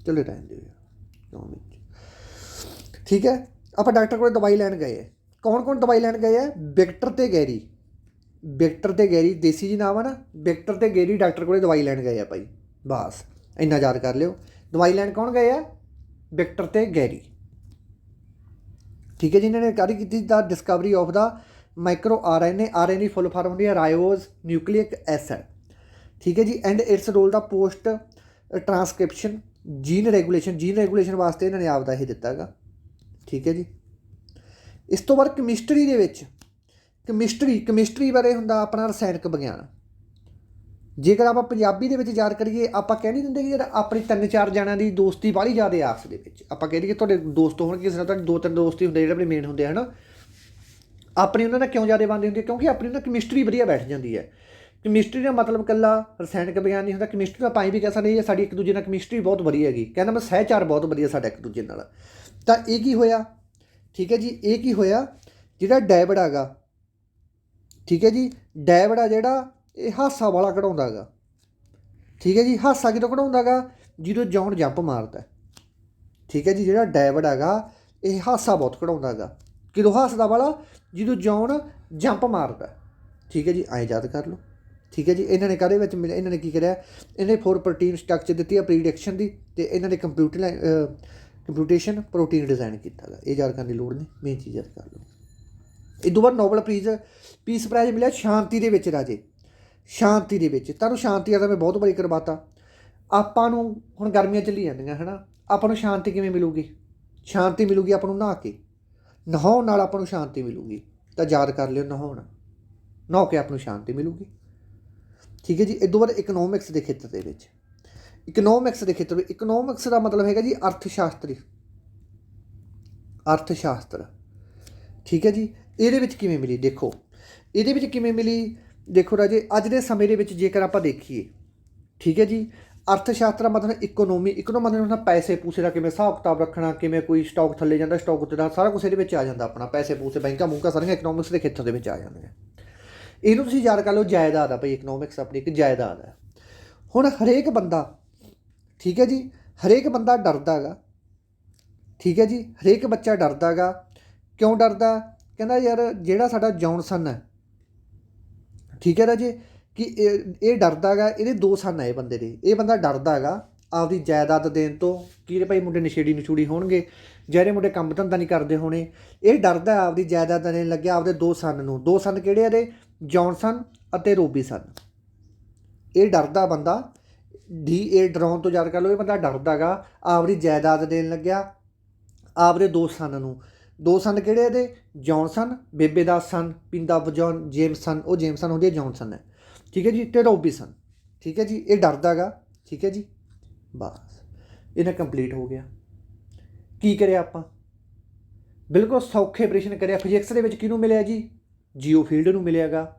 Speaker 1: ਚਲੋ ਰਹਿਣ ਦਿਓ ਯਾਰ। ਕਿਉਂ ਵਿੱਚ ਠੀਕ ਹੈ। ਆਪਾਂ ਡਾਕਟਰ ਕੋਲ ਦਵਾਈ ਲੈਣ ਗਏ। ਆ ਕੌਣ ਕੌਣ ਦਵਾਈ ਲੈਣ ਗਏ ਹੈ ਵਿਕਟਰ ਤੇ ਗੈਰੀ। ਵਿਕਟਰ ਤੇ ਗੈਰੀ, ਦੇਸੀ ਜੀ ਨਾਮ ਆ ਨਾ, ਵਿਕਟਰ ਤੇ ਗੈਰੀ ਡਾਕਟਰ ਕੋਲੇ ਦਵਾਈ ਲੈਣ ਗਏ ਆ ਭਾਈ। ਬਸ, ਇੰਨਾ ਯਾਦ ਕਰ ਲਿਓ। ਦਵਾਈ ਲੈਣ ਕੌਣ ਗਏ ਆ? ਵਿਕਟਰ ਤੇ ਗੈਰੀ। ਠੀਕ ਹੈ ਜੀ, ਇਹਨਾਂ ਨੇ ਕਾਰੀ ਕੀਤੀ the discovery of the micro RNA RNA full form ਹੁੰਦੀ ਹੈ ਰਾਇਓਜ਼ ਨਿਊਕਲੀਅਕ ਐਸਿਡ ਠੀਕ ਹੈ ਜੀ and its role the post transcription gene regulation gene regulation ਵਾਸਤੇ ਇਹਨਾਂ ਨੇ ਆਪਦਾ ਇਹ ਦਿੱਤਾ ਹੈਗਾ। ਠੀਕ ਹੈ ਜੀ। ਇਸ ਤੋਂ ਬਾਅਦ ਕੈਮਿਸਟਰੀ ਦੇ ਵਿੱਚ ਕੈਮਿਸਟਰੀ ਕੈਮਿਸਟਰੀ ਬਾਰੇ ਹੁੰਦਾ ਆਪਣਾ ਰਸਾਇਣਕ ਵਿਗਿਆਨ। ਜੇਕਰ ਆਪਾਂ ਪੰਜਾਬੀ ਦੇ ਵਿੱਚ ਯਾਦ ਕਰੀਏ, ਆਪਾਂ ਕਹਿ ਨਹੀਂ ਦਿੰਦੇ ਕਿ ਜਿਹੜਾ ਆਪਣੀ ਤਿੰਨ ਚਾਰ ਜਣਿਆਂ ਦੀ ਦੋਸਤੀ ਬਾਹਲੀ ਜ਼ਿਆਦਾ ਆਪਸ ਦੇ ਵਿੱਚ। ਆਪਾਂ ਕਹਿ ਦਈਏ ਤੁਹਾਡੇ ਦੋਸਤ ਹੋਣਗੇ ਕਿਸੇ ਨਾਲ, ਤੁਹਾਡੇ ਦੋ ਤਿੰਨ ਦੋਸਤ ਹੀ ਹੁੰਦੇ ਜਿਹੜੇ ਆਪਣੇ ਮੇਨ ਹੁੰਦੇ ਹਨ? ਆਪਣੀ ਉਹਨਾਂ ਨਾਲ ਕਿਉਂ ਜ਼ਿਆਦਾ ਬਣਦੀ ਹੁੰਦੇ? ਕਿਉਂਕਿ ਆਪਣੀ ਉਹਨਾਂ ਕੈਮਿਸਟਰੀ ਵਧੀਆ ਬੈਠ ਜਾਂਦੀ ਹੈ। ਕੈਮਿਸਟਰੀ ਦਾ ਮਤਲਬ ਕੱਲਾ ਰਸਾਇਣਕ ਵਿਗਿਆਨ ਨਹੀਂ ਹੁੰਦਾ। ਕੈਮਿਸਟਰੀ ਦਾ ਪਾਈ ਵੀ ਕਹਿ ਸਕਦੇ ਹਾਂ, ਸਾਡੀ ਇੱਕ ਦੂਜੇ ਨਾਲ ਕੈਮਿਸਟਰੀ ਬਹੁਤ ਵਧੀਆ ਹੈਗੀ। ਕਹਿੰਦਾ ਮੈਂ ਸਹਿਚਾਰ ਬਹੁਤ ਵਧੀਆ ਸਾਡਾ ਇੱਕ ਦੂਜੇ ਨਾਲ। ਤਾਂ ਇਹ ਕੀ ਹੋਇਆ? ਠੀਕ ਹੈ ਜੀ, ਇਹ ਕੀ ਹੋਇਆ? ਜਿਹੜਾ ਡੈਵਿਡ ਹੈਗਾ, ਠੀਕ ਹੈ ਜੀ, ਡੈਵਿਡ ਆ ਜਿਹੜਾ, ਇਹ ਹਾਸਾ ਵਾਲਾ ਕਢਾਉਂਦਾ ਹੈਗਾ। ਠੀਕ ਹੈ ਜੀ, ਹਾਸਾ ਕਿਦੋਂ ਕਢਾਉਂਦਾ ਹੈਗਾ? ਜਦੋਂ ਜੌਨ ਜੰਪ ਮਾਰਦਾ ਠੀਕ ਹੈ ਜੀ, ਜਿਹੜਾ ਡੈਵਿਡ ਹੈਗਾ, ਇਹ ਹਾਸਾ ਬਹੁਤ ਕਢਾਉਂਦਾ ਹੈਗਾ। ਕਿਦੋਂ ਹਾਸਦਾ ਵਾਲਾ? ਜਦੋਂ ਜੌਨ ਜੰਪ ਮਾਰਦਾ ਠੀਕ ਹੈ ਜੀ, ਐਂ ਯਾਦ ਕਰ ਲਓ। ਠੀਕ ਹੈ ਜੀ, ਇਹਨਾਂ ਨੇ ਕਾਹਦੇ ਵਿੱਚ ਮਿਲਿਆ ਇਹਨਾਂ ਨੇ ਕੀ ਕਰਿਆ? ਇਹਨੇ ਫੋਰ ਪ੍ਰੋਟੀਨ ਸਟਰਕਚਰ ਦਿੱਤੀ ਆ ਪ੍ਰੀਡਿਕਸ਼ਨ ਦੀ ਤੇ ਇਹਨਾਂ ਨੇ ਕੰਪਿਊਟਰ ਕੰਪਿਊਟੇਸ਼ਨ ਪ੍ਰੋਟੀਨ ਡਿਜ਼ਾਈਨ ਕੀਤਾ ਗਾ ਇਹ ਯਾਦ ਕਰਨ ਦੀ ਲੋੜ ਨਹੀਂ ਮੇਨ ਚੀਜ਼ ਯਾਦ ਕਰ ਲਓ। ਇਹ ਤੋਂ ਬਾਅਦ ਨੋਬਲ ਪ੍ਰਾਈਜ਼ ਪੀਸ ਪ੍ਰਾਈਜ਼ ਮਿਲਿਆ ਸ਼ਾਂਤੀ ਦੇ ਵਿੱਚ ਰਾਜੇ। ਸ਼ਾਂਤੀ ਦੇ ਵਿੱਚ। ਤੁਹਾਨੂੰ ਸ਼ਾਂਤੀ ਦਾ ਮੈਂ ਬਹੁਤ ਵਾਰੀ ਕਰਵਾਤਾ। ਆਪਾਂ ਨੂੰ ਹੁਣ ਗਰਮੀਆਂ ਚੱਲੀ ਜਾਂਦੀਆਂ, ਹਨਾ? ਆਪਾਂ ਨੂੰ ਸ਼ਾਂਤੀ ਕਿਵੇਂ ਮਿਲੂਗੀ? ਸ਼ਾਂਤੀ ਮਿਲੂਗੀ ਆਪਾਂ ਨੂੰ ਨਹਾ ਕੇ। ਨਹਾਉਣ ਨਾਲ ਆਪਾਂ ਨੂੰ ਸ਼ਾਂਤੀ ਮਿਲੂਗੀ। ਤਾਂ ਯਾਦ ਕਰ ਲਿਓ ਨਹਾਉਣ। ਨਹਾ ਕੇ ਆਪਾਂ ਨੂੰ ਸ਼ਾਂਤੀ ਮਿਲੂਗੀ। ਠੀਕ ਹੈ ਜੀ? ਇਹ ਤੋਂ ਬਾਅਦ ਇਕਨੋਮਿਕਸ ਦੇ ਖੇਤਰ ਦੇ ਵਿੱਚ। ਇਕਨੋਮਿਕਸ ਦੇ ਖੇਤਰ ਵਿੱਚ ਇਕਨੋਮਿਕਸ ਦਾ ਮਤਲਬ ਹੈਗਾ ਜੀ ਅਰਥ ਸ਼ਾਸਤਰੀ ਅਰਥ ਸ਼ਾਸਤਰ ਠੀਕ ਹੈ ਜੀ? ਇਹਦੇ ਵਿੱਚ ਕਿਵੇਂ ਮਿਲੀ? ਦੇਖੋ, ਇਹਦੇ ਵਿੱਚ ਕਿਵੇਂ ਮਿਲੀ? ਦੇਖੋ ਰਾਜੇ, ਅੱਜ ਦੇ ਸਮੇਂ ਦੇ ਵਿੱਚ ਜੇਕਰ ਆਪਾਂ ਦੇਖੀਏ, ਠੀਕ ਹੈ ਜੀ? ਅਰਥ ਸ਼ਾਸਤਰ ਮਤਲਬ ਇਕਨੋਮੀ ਇਕਨੋਮੀ ਮਤਲਬ ਹੁੰਦਾ ਪੈਸੇ ਪੂਸੇ ਦਾ ਕਿਵੇਂ ਹਿਸਾਬ ਕਿਤਾਬ ਰੱਖਣਾ, ਕਿਵੇਂ ਕੋਈ ਸਟਾਕ ਥੱਲੇ ਜਾਂਦਾ ਸਟਾਕ ਉੱਤੇ ਦਾ ਸਾਰਾ ਕੁਝ ਇਹਦੇ ਵਿੱਚ ਆ ਜਾਂਦਾ ਆਪਣਾ। ਪੈਸੇ ਪੂਸੇ, ਬੈਂਕਾਂ ਬੂੰਕਾਂ ਸਾਰੀਆਂ ਇਕਨੋਮਿਕਸ ਦੇ ਖੇਤਰ ਦੇ ਵਿੱਚ ਆ ਜਾਂਦੀਆਂ। ਇਹਨੂੰ ਤੁਸੀਂ ਯਾਦ ਕਰ ਲਓ, ਜਾਇਦਾਦ ਆ ਭਈ ਇਕਨੋਮਿਕਸ ਆਪਣੀ ਇੱਕ ਜਾਇਦਾਦ ਹੈ। ਹੁਣ ਹਰੇਕ ਬੰਦਾ ਠੀਕ ਹੈ ਜੀ? ਹਰੇਕ ਬੰਦਾ ਡਰਦਾ ਹੈਗਾ। ਠੀਕ ਹੈ ਜੀ? ਹਰੇਕ ਬੱਚਾ ਡਰਦਾ ਹੈਗਾ। ਕਿਉਂ ਡਰਦਾ? ਕਹਿੰਦਾ ਯਾਰ ਜਿਹੜਾ ਸਾਡਾ ਜੌਨਸਨ ਹੈ। ਠੀਕ ਹੈ ਰਾਜੇ ਕਿ ਇਹ ਡਰਦਾ ਹੈਗਾ, ਇਹਦੇ ਦੋ ਸਨ ਹੈ ਇਹ ਬੰਦੇ ਦੇ। ਇਹ ਬੰਦਾ ਡਰਦਾ ਹੈਗਾ ਆਪਦੀ ਜਾਇਦਾਦ ਦੇਣ ਤੋਂ, ਕੀ ਰੇ ਭਾਈ ਮੁੰਡੇ ਨਸ਼ੇੜੀ ਨਸ਼ੂੜੀ ਹੋਣਗੇ ਜਿਹੜੇ ਮੁੰਡੇ ਕੰਮ ਧੰਦਾ ਨਹੀਂ ਕਰਦੇ ਹੋਣੇ। ਇਹ ਡਰਦਾ ਆਪਦੀ ਜਾਇਦਾਦ ਦੇਣ ਲੱਗਿਆ ਆਪਦੇ ਦੋ ਸਨ ਨੂੰ। ਦੋ ਸਨ ਕਿਹੜੇ ਆ ਇਹਦੇ ਜੌਨਸਨ ਅਤੇ ਰੋਬੀ ਸਨ। ਇਹ ਡਰਦਾ ਬੰਦਾ ਡੀ ਇਹ ਡਰਾਉਣ ਤੋਂ ਯਾਦ ਕਰ ਲਓ, ਇਹ ਬੰਦਾ ਡਰਦਾ ਹੈਗਾ ਆਪਦੀ ਜਾਇਦਾਦ ਦੇਣ ਲੱਗਿਆ, ਆਪਦੇ ਦੋ ਸਨ ਨੂੰ। ਦੋ ਸਨ ਕਿਹੜੇ ਇਹਦੇ? ਜੌਨਸਨ, ਬੇਬੇ ਦਾ ਸਨ ਪਿੰਦਾ ਜੌਨ ਜੇਮਸਨ ਉਹ ਜੇਮਸਨ ਹੁੰਦੀ ਹੈ ਜੌਨਸਨ ਹੈ। ਠੀਕ ਹੈ ਜੀ, ਤੇ ਰੋਬੀਸਨ ਠੀਕ ਹੈ ਜੀ, ਇਹ ਡਰਦਾ ਹੈਗਾ ਠੀਕ ਹੈ ਜੀ, ਬਸ। ਇਹਨੇ ਕੰਪਲੀਟ ਹੋ ਗਿਆ। ਕੀ ਕਰਿਆ ਆਪਾਂ? ਬਿਲਕੁਲ ਸੌਖੇ ਆਪਰੇਸ਼ਨ ਕਰਿਆ। ਫਿਜ਼ਿਕਸ ਦੇ ਵਿੱਚ ਕਿਹਨੂੰ ਮਿਲਿਆ ਜੀ? ਜੀਓ ਫੀਲਡ ਨੂੰ ਮਿਲਿਆਗਾ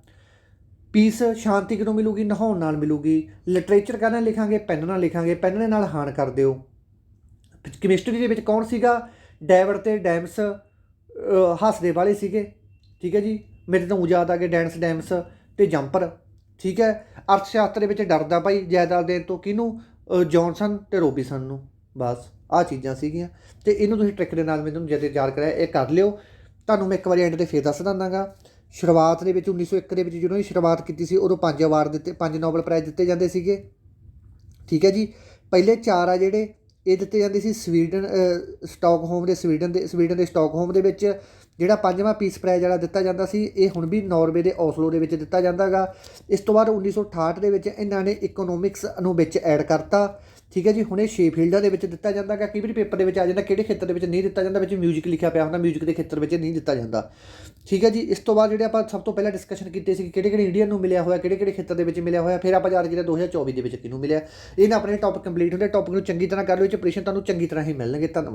Speaker 1: ਪੀਸ ਸ਼ਾਂਤੀ ਕਿਦੋਂ ਮਿਲੂਗੀ ਨਹਾਉਣ ਨਾਲ ਮਿਲੂਗੀ ਲਿਟਰੇਚਰ ਕਹਿੰਦਾ ਲਿਖਾਂਗੇ ਪੈਨ ਨਾਲ ਲਿਖਾਂਗੇ ਪੈਨ ਦੇ ਨਾਲ ਹਾਨ ਕਰ ਦਿਓ। ਕੈਮਿਸਟਰੀ ਦੇ ਵਿੱਚ ਕੌਣ ਸੀਗਾ? ਡੈਵਿਡ ਤੇ ਡੈਮਸ ਹੱਸਦੇ ਵਾਲੇ ਸੀਗੇ ਠੀਕ ਹੈ ਜੀ? ਮੇਰੇ ਤੋਂ ਊਂ ਯਾਦ ਆ ਗਏ ਡੈਂਸ ਡੈਮਸ ਤੇ ਜੰਪਰ ਠੀਕ ਹੈ? ਅਰਥ ਸ਼ਾਸਤਰ ਦੇ ਵਿੱਚ ਡਰਦਾ ਭਾਈ ਜਾਇਦਾਦ ਦੇਣ ਤੋਂ ਕਿਹਨੂੰ? ਅਹ, ਜੌਨਸਨ ਤੇ ਰੋਬੀਸਨ ਨੂੰ ਬਸ ਆਹ ਚੀਜ਼ਾਂ ਸੀਗੀਆਂ। ਤੇ ਇਹਨੂੰ ਤੁਸੀਂ ਟ੍ਰਿਕ ਦੇ ਨਾਲ ਮੈਨੂੰ ਜਦ ਯਾਦ ਕਰਾਇਆ ਇਹ ਕਰ ਲਿਓ। ਤੁਹਾਨੂੰ ਮੈਂ ਇੱਕ ਵਾਰੀ ਐਂਡ ਤੇ ਫੇਰ ਦੱਸ ਦਿੰਦਾਗਾ। ਸ਼ੁਰੂਆਤ ਦੇ ਵਿੱਚ 1901 ਦੇ ਵਿੱਚ ਜਦੋਂ ਇਹ ਸ਼ੁਰੂਆਤ ਕੀਤੀ ਸੀ ਉਦੋਂ ਪੰਜ ਅਵਾਰਡ ਦਿੱਤੇ ਪੰਜ ਨੋਬਲ ਪ੍ਰਾਈਜ਼ ਦਿੱਤੇ ਜਾਂਦੇ ਸੀਗੇ। ਠੀਕ ਹੈ ਜੀ? ਪਹਿਲੇ ਚਾਰ ਆ ਜਿਹੜੇ ਇਹ ਦਿੱਤੇ ਜਾਂਦੇ ਸੀ ਸਵੀਡਨ ਅ, ਸਟਾਕਹੋਮ ਦੇ ਸਵੀਡਨ ਦੇ ਸਵੀਡਨ ਦੇ ਸਟਾਕਹੋਮ ਦੇ ਵਿੱਚ। ਜਿਹੜਾ ਪੰਜਵਾਂ ਪੀਸ ਪ੍ਰਾਈਜ਼ ਜਿਹੜਾ ਦਿੱਤਾ ਜਾਂਦਾ ਸੀ ਇਹ ਹੁਣ ਵੀ ਨਾਰਵੇ ਦੇ ਔਸਲੋ ਦੇ ਵਿੱਚ ਦਿੱਤਾ ਜਾਂਦਾਗਾ। ਇਸ ਤੋਂ ਬਾਅਦ 1968 ਦੇ ਵਿੱਚ ਇਹਨਾਂ ਨੇ ਇਕਨੋਮਿਕਸ ਨੂੰ ਵਿੱਚ ਐਡ ਕਰਤਾ। ਠੀਕ ਹੈ ਜੀ? ਹੁਣ ਇਹ ਛੇ ਫੀਲਡਾਂ ਦੇ ਵਿੱਚ ਦਿੱਤਾ ਜਾਂਦਾਗਾ। ਕਈ ਵਾਰੀ ਪੇਪਰ ਦੇ ਵਿੱਚ ਆ ਜਾਂਦਾ ਕਿਹੜੇ ਖੇਤਰ ਦੇ ਵਿੱਚ ਨਹੀਂ ਦਿੱਤਾ ਜਾਂਦਾ ਵਿੱਚ ਮਿਊਜ਼ਿਕ ਲਿਖਿਆ ਪਿਆ ਹੁੰਦਾ ਮਿਊਜ਼ਿਕ ਦੇ ਖੇਤਰ ਵਿੱਚ ਨਹੀਂ ਦਿੱਤਾ ਜਾਂਦਾ। ਠੀਕ ਹੈ ਜੀ, ਇਸ ਤੋਂ ਬਾਅਦ ਜਿਹੜੇ ਆਪਾਂ ਸਭ ਤੋਂ ਪਹਿਲਾਂ ਡਿਸਕਸ਼ਨ ਕੀਤੇ ਸੀ ਕਿਹੜੇ ਕਿਹੜੇ ਇੰਡੀਅਨ ਨੂੰ ਮਿਲਿਆ ਹੋਇਆ, ਕਿਹੜੇ ਕਿਹੜੇ ਖੇਤਰ ਦੇ ਵਿੱਚ ਮਿਲਿਆ ਹੋਇਆ, ਫਿਰ ਆਪਾਂ ਜਾ ਰਹੇ 2024 ਦੇ ਵਿੱਚ ਕਿਹਨੂੰ ਮਿਲਿਆ, ਇਹ ਆਪਣੇ ਟੌਪਿਕ ਕੰਪਲੀਟ ਹੁੰਦੇ ਟੌਪਿਕ ਨੂੰ ਚੰਗੀ ਤਰ੍ਹਾਂ ਕਰ ਲਓ ਇਹ ਚ ਪ੍ਰਸ਼ਨ ਤੁਹਾਨੂੰ ਚੰਗੀ ਤਰ੍ਹਾਂ ਹੀ ਮਿਲਣਗੇ, ਧੰਨਵਾਦ।